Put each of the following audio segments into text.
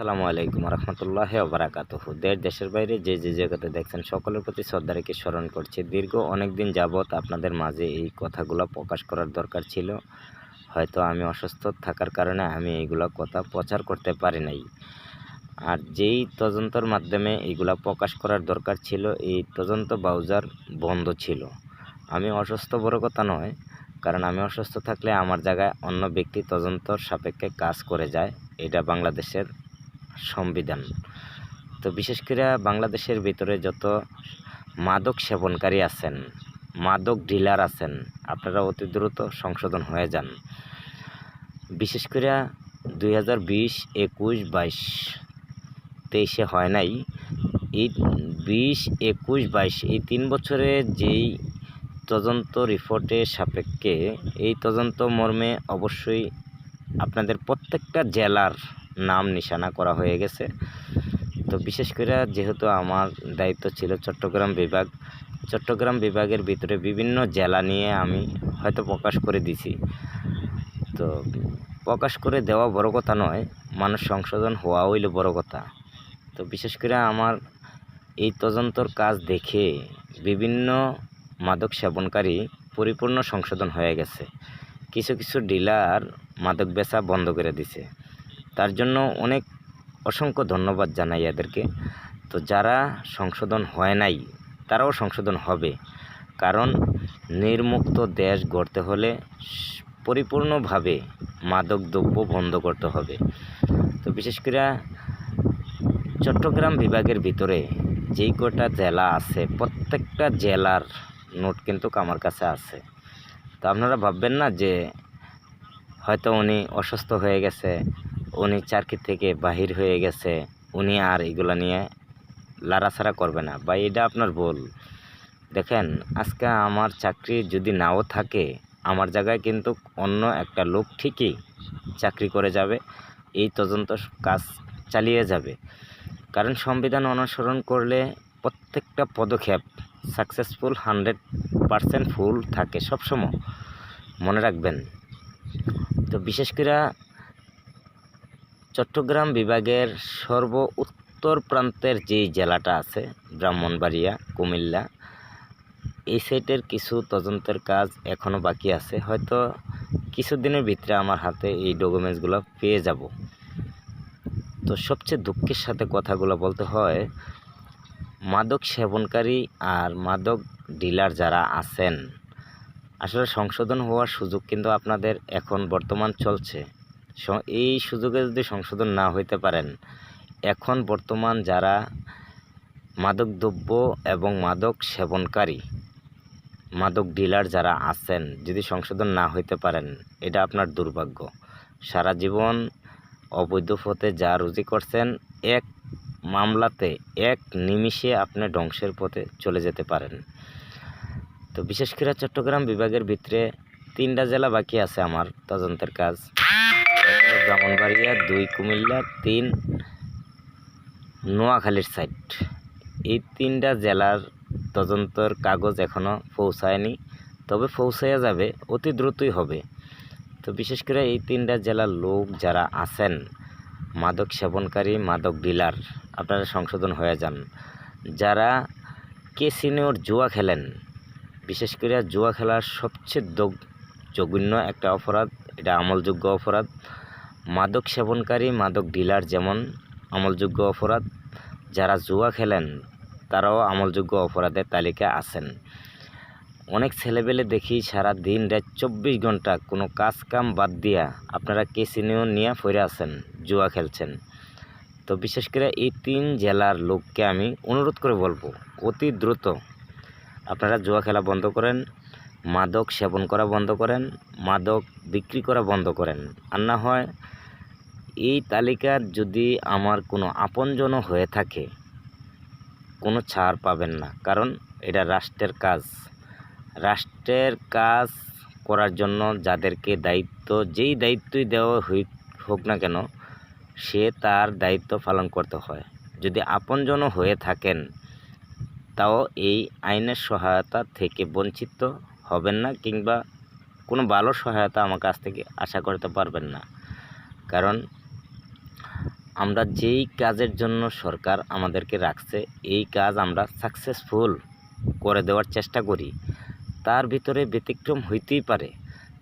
আসসালামু আলাইকুম রহমতুল্লাহ বারাকাতুহ। দেশ, দেশের বাইরে যে যে জায়গাতে দেখছেন সকলের প্রতি শ্রদ্ধা রেখে স্মরণ করছি। দীর্ঘ অনেক দিন যাবৎ আপনাদের মাঝে এই কথাগুলো প্রকাশ করার দরকার ছিল। হয়তো আমি অসুস্থ থাকার কারণে আমি এইগুলো কথা প্রচার করতে পারি নাই। আর যেই তদন্তর মাধ্যমে এইগুলা প্রকাশ করার দরকার ছিল, এই তদন্ত ব্রাউজার বন্ধ ছিল। আমি অসুস্থ বড় কথা নয়, কারণ আমি অসুস্থ থাকলে আমার জায়গায় অন্য ব্যক্তি তদন্তর সাপেক্ষে কাজ করে যায়। এটা বাংলাদেশের সংবিধান। তো বিশেষ করে বাংলাদেশের ভিতরে যত মাদক সেবনকারী আছেন, মাদক ডিলার আছেন, আপনারা অতি দ্রুত সংশোধন হয়ে যান। বিশেষ করে দুই হাজার বিশ, একুশ, বাইশ, তেইশে হয় নাই, এই বিশ, একুশ, বাইশ, এই তিন বছরে যেই তদন্ত রিপোর্টের সাপেক্ষে, এই তদন্ত মর্মে অবশ্যই আপনাদের প্রত্যেকটা জেলার নাম নিশানা করা হয়ে গেছে। তো বিশেষ করে যেহেতু আমার দায়িত্ব ছিল চট্টগ্রাম বিভাগ, চট্টগ্রাম বিভাগের ভিতরে বিভিন্ন জেলা নিয়ে আমি হয়তো প্রকাশ করে দিছি। তো প্রকাশ করে দেওয়া বড় কথা নয়, মানুষ সংশোধন হওয়া হইল বড় কথা। তো বিশেষ করে আমার এই তদন্তর কাজ দেখে বিভিন্ন মাদক সেবনকারী পরিপূর্ণ সংশোধন হয়ে গেছে। কিছু কিছু ডিলার মাদক বেচা বন্ধ করে দিছে। তার জন্য অনেক অসংখ্য ধন্যবাদ জানাই এদেরকে। তো যারা সংশোধন হয় নাই, তারাও সংশোধন হবে। কারণ নির্মুক্ত দেশ গড়তে হলে পরিপূর্ণভাবে মাদক দ্রব্য বন্ধ করতে হবে। তো বিশেষ করে চট্টগ্রাম বিভাগের ভিতরে যেই কটা জেলা আছে, প্রত্যেকটা জেলার নোট কিন্তু আমার কাছে আছে। তো আপনারা ভাববেন না যে হয়তো উনি অসুস্থ হয়ে গেছে উনি চাকরি থেকে বাহির হয়ে গেছে, উনি আর এগুলো নিয়ে লাড়াছাড়া করবে না। বা এটা আপনার ভুল। দেখেন, আজকে আমার চাকরি যদি নাও থাকে, আমার জায়গায় কিন্তু অন্য একটা লোক ঠিকই চাকরি করে যাবে, এই তদন্ত কাজ চালিয়ে যাবে। কারণ সংবিধান অনুসরণ করলে প্রত্যেকটা পদক্ষেপ সাকসেসফুল হান্ড্রেড পারসেন্ট ফুল থাকে সবসময়। মনে রাখবেন। তো বিশেষ করে চট্টগ্রাম বিভাগের সর্ব উত্তর প্রান্তের যেই জেলাটা আছে, ব্রাহ্মণবাড়িয়া, কুমিল্লা, এই সাইটের কিছু তদন্তের কাজ এখনও বাকি আছে। হয়তো কিছুদিনের ভিতরে আমার হাতে এই ডকুমেন্টসগুলো পেয়ে যাব। তো সবচেয়ে দুঃখের সাথে কথাগুলো বলতে হয়, মাদক সেবনকারী আর মাদক ডিলার যারা আছেন, আসলে সংশোধন হওয়ার সুযোগ কিন্তু আপনাদের এখন বর্তমান চলছে। এই সুযোগে যদি সংশোধন না হইতে পারেন, এখন বর্তমান যারা মাদক দ্রব্য এবং মাদক সেবনকারী, মাদক ডিলার যারা আছেন, যদি সংশোধন না হইতে পারেন, এটা আপনার দুর্ভাগ্য। সারা জীবন অবৈধ পথে যা রুজি করছেন, এক মামলাতে এক নিমিষে আপনি ধ্বংসের পথে চলে যেতে পারেন। তো বিশেষ করে চট্টগ্রাম বিভাগের ভিতরে তিনটা জেলা বাকি আছে আমার তদন্তের কাজ। ব্রাহ্মণবাড়িয়া দুই কুমিল্লা, তিন নোয়াখালীর সাইড এই তিনটা জেলার তদন্তর কাগজ এখনও পৌঁছায়নি, তবে পৌঁছাইয়া যাবে, অতি দ্রুতই হবে। তো বিশেষ করে এই তিনটা জেলার লোক যারা আছেন, মাদক সেবনকারী, মাদক ডিলার, আপনারা সংশোধন হয়ে যান। যারা কেসিনোর জুয়া খেলেন, বিশেষ করে জুয়া খেলার সবচেয়ে জঘন্য একটা অপরাধ, এটা আমলযোগ্য অপরাধ মাদক সেবনকারী, মাদক ডিলার যেমন আমলযোগ্য অপরাধ, যারা জুয়া খেলেন, তারাও আমলযোগ্য অপরাধের তালিকায় আছেন। অনেক ছেলেবেলে দেখি সারা দিন রাত চব্বিশ ঘণ্টা কোনো কাজ কাম বাদ দিয়া আপনারা কেসিনিও নিয়ে ফিরে আছেন জুয়া খেলছেন। তো বিশেষ করে এই তিন জেলার লোককে আমি অনুরোধ করে বলব, অতি দ্রুত আপনারা জুয়া খেলা বন্ধ করেন, মাদক সেবন করা বন্ধ করেন, মাদক বিক্রি করা বন্ধ করেন। আর না হয় এই তালিকার যদি আমার কোনো আপনজনও হয়ে থাকে, কোনো ছাড় পাবেন না। কারণ এটা রাষ্ট্রের কাজ। রাষ্ট্রের কাজ করার জন্য যাদেরকে দায়িত্ব, যেই দায়িত্বই দেওয়া হই হোক না কেন, সে তার দায়িত্ব পালন করতে হয়। যদি আপনজনও হয়ে থাকেন, তাও এই আইনের সহায়তা থেকে বঞ্চিত হবেন না কিংবা কোনো ভালো সহায়তা আমার কাছ থেকে আশা করতে পারবেন না। কারণ আমরা যেই কাজের জন্য সরকার আমাদেরকে রাখছে, এই কাজ আমরা সাকসেসফুল করে দেওয়ার চেষ্টা করি। তার ভিতরে ব্যতিক্রম হইতেই পারে।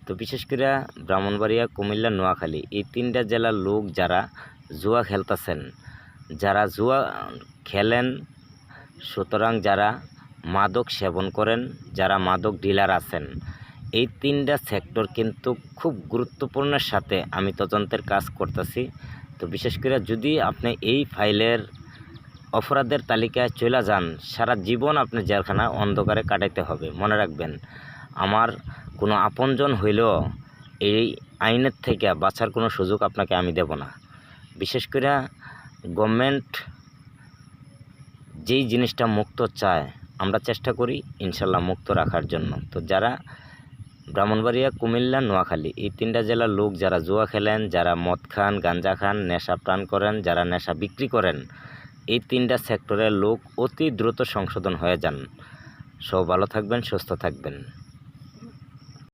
তো বিশেষ করে ব্রাহ্মণবাড়িয়া, কুমিল্লা, নোয়াখালী, এই তিনটা জেলার লোক যারা জুয়া খেলতেছেন, যারা জুয়া খেলেন, সুতরাং যারা মাদক সেবন করেন, যারা মাদক ডিলার আছেন, এই তিনটা সেক্টর কিন্তু খুব গুরুত্বপূর্ণের সাথে আমি তদন্তের কাজ করতেছি। তো বিশেষ করে যদি আপনি এই ফাইলের অপরাধের তালিকায় চলে যান, সারা জীবন আপনি জেলখানা অন্ধকারে কাটাইতে হবে। মনে রাখবেন, আমার কোনো আপনজন হইলেও এই আইনের থেকে বাঁচার কোনো সুযোগ আপনাকে আমি দেব না। বিশেষ করে গভর্নমেন্ট যেই জিনিসটা মুক্ত চায়, আমরা চেষ্টা করি ইনশাল্লাহ মুক্ত রাখার জন্য। তো যারা ব্রাহ্মণবাড়িয়া, কুমিল্লা, নোয়াখালী এই তিনটা জেলার লোক যারা জুয়া খেলেন, যারা মদ খান, গাঞ্জা খান, নেশা প্রাণ করেন, যারা নেশা বিক্রি করেন, এই তিনটা সেক্টরের লোক অতি দ্রুত সংশোধন হয়ে যান। সব ভালো থাকবেন, সুস্থ থাকবেন।